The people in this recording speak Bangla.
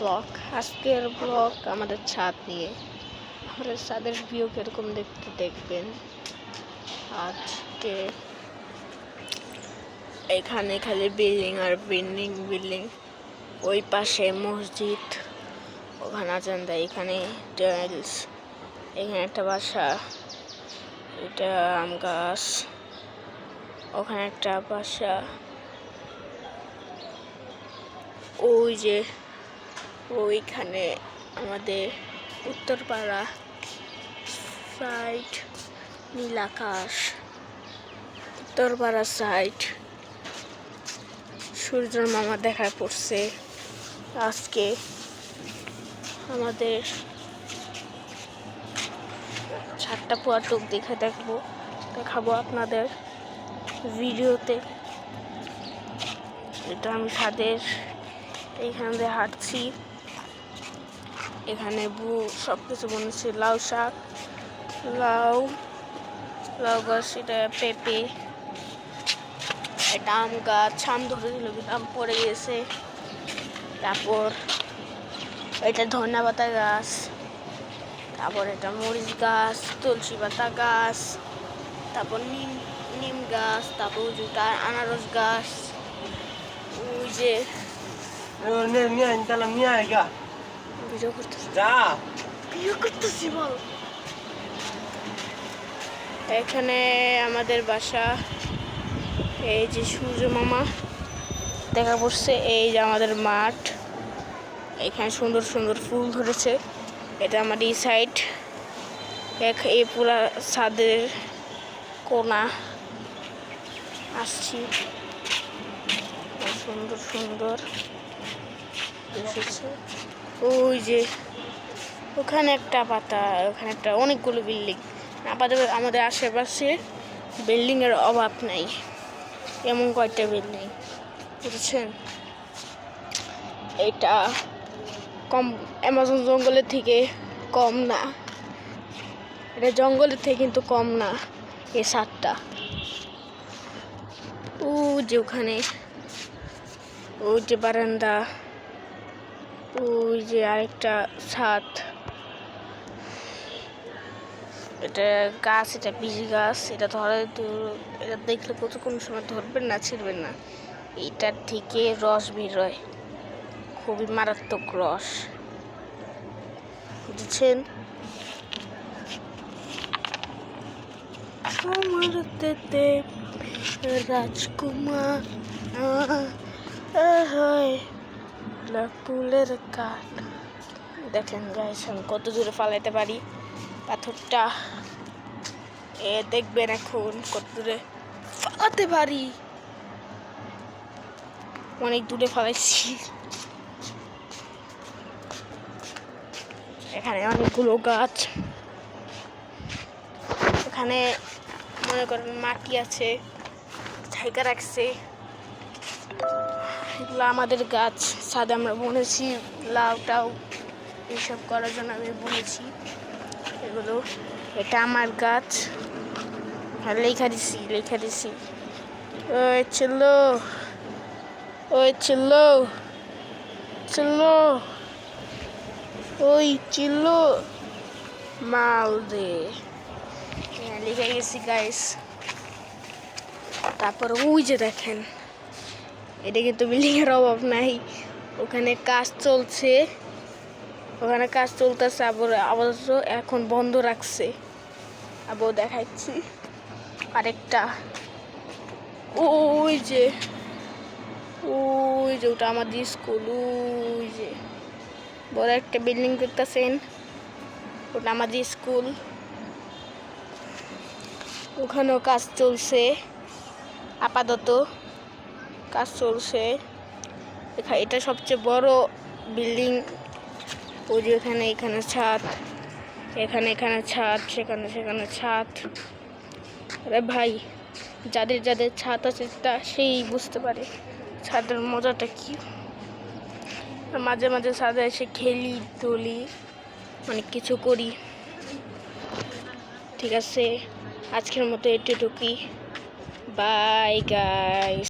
ব্লগ, আজকের ব্লগ আমাদের ছাদ নিয়ে আমাদের ছাদের ভিউ কীরকম দেখতে দেখবেন? আজকে এখানে খালি বিল্ডিং আর বিল্ডিং বিল্ডিং ওই পাশে মসজিদ, ওখানে আছেন দেয় এখানে টাইলস এখানে একটা বাসা, এটা আম গাছ, ওখানে একটা বাসা। ওই যে ওইখানে আমাদের উত্তরপাড়া সাইড নীল আকাশ উত্তরপাড়া সাইড সূর্যর মামা দেখা পড়ছে আজকে আমাদের ছাদটা পুয়া টুক দেখে দেখব, দেখাবো আপনাদের ভিডিওতে। এটা আমি ছাদের এইখান দিয়ে হাঁটছি। এখানে বু সব কিছু বলেছে লাউ শাক, লাউ লাউ গাছ এটা পেঁপে এটা আম গাছ, আম ধরে দিল আম পড়ে গেছে। তারপর এটা ধনিয়া পাতা গাছ, তারপর এটা মরিচ গাছ, তুলসী পাতা গাছ, তারপর নিম নিম গাছ, তারপর যেটা আনারস গাছ, ওই যে ভিডিও করতেছি যা ভিডিও করতেছি বল এখানে আমাদের বাসা এই যে সূর্য মামা দেখা পড়ছে এই যে আমাদের মাঠ। এখানে সুন্দর সুন্দর ফুল ধরেছে এটা আমার এই সাইড এক এই পুরা ছাদের কোনা। আসছি। সুন্দর সুন্দর। ওই যে, ওখানে একটা পাতা, ওখানে একটা অনেকগুলো বিল্ডিং। আমাদের আমাদের আশেপাশে বিল্ডিংয়ের অভাব নাই। এমন কয়েকটা বিল্ডিং, বুঝেছেন? এটা কম, অ্যামাজন জঙ্গলের থেকে কম না। এটা জঙ্গলের থেকে কিন্তু কম না, এই সাতটা। ও যে ওখানে ও যে বারান্দা। ওই যে আরেকটা ছাদ। এটা গাছ, এটা পিজি গাছ, এটা ধরে এটা দেখলে কত কোন সময় ধরবেন না, ছিঁড়বেন না। এটার থেকে রস বেরোয় খুবই মারাত্মক রস। বুঝছেন? রাজকুমার হয় ফুলের কাঠ। দেখেন গাইস আমি কত দূরে ফালাইতে পারি। পাথরটা, এ দেখবেন এখন কত দূরে ফালাতে পারি। অনেক দূরে ফালাইছি। এখানে অনেকগুলো গাছ। এখানে মনে করেন মাটি আছে, জায়গা রাখছে। এগুলো আমাদের গাছ। সাদা আমরা বুনেছি লাউ টাউ এইসব করার জন্য আমি বুনেছি। এগুলো এটা আমার গাছ। লেখা দিছি লেখা দিছি। ওই ছিল ওই ছিল ছিল ওই ছিল মাল দে হ্যাঁ, লিখে গেছি গাইস তারপর ওই যে দেখেন। এটা কিন্তু বিল্ডিং এর অভাব নাই। ওখানে কাজ চলছে। ওখানে কাজ চলতেছে, আবার অবশ্য এখন বন্ধ রাখছে। আবার দেখাচ্ছি। আরেকটা। ওই যে ওই যে ওটা আমাদের স্কুল, ওই যে। বড় একটা বিল্ডিং দেখতেছেন ওটা আমাদের স্কুল। ওখানেও কাজ চলছে। আপাতত। কাজ চলছে। এটা সবচেয়ে বড় বিল্ডিং। ওই যে এখানে এখানে ছাদ। এখানে এখানে ছাদ, সেখানে সেখানে ছাদ। আরে ভাই, যাদের যাদের ছাদ আছে তা সেই বুঝতে পারে ছাদের মজাটা কি। মাঝে মাঝে ছাদে এসে খেলি তুলি অনেক কিছু করি। ঠিক আছে, আজকের মতো এটুকুই বাই গাইস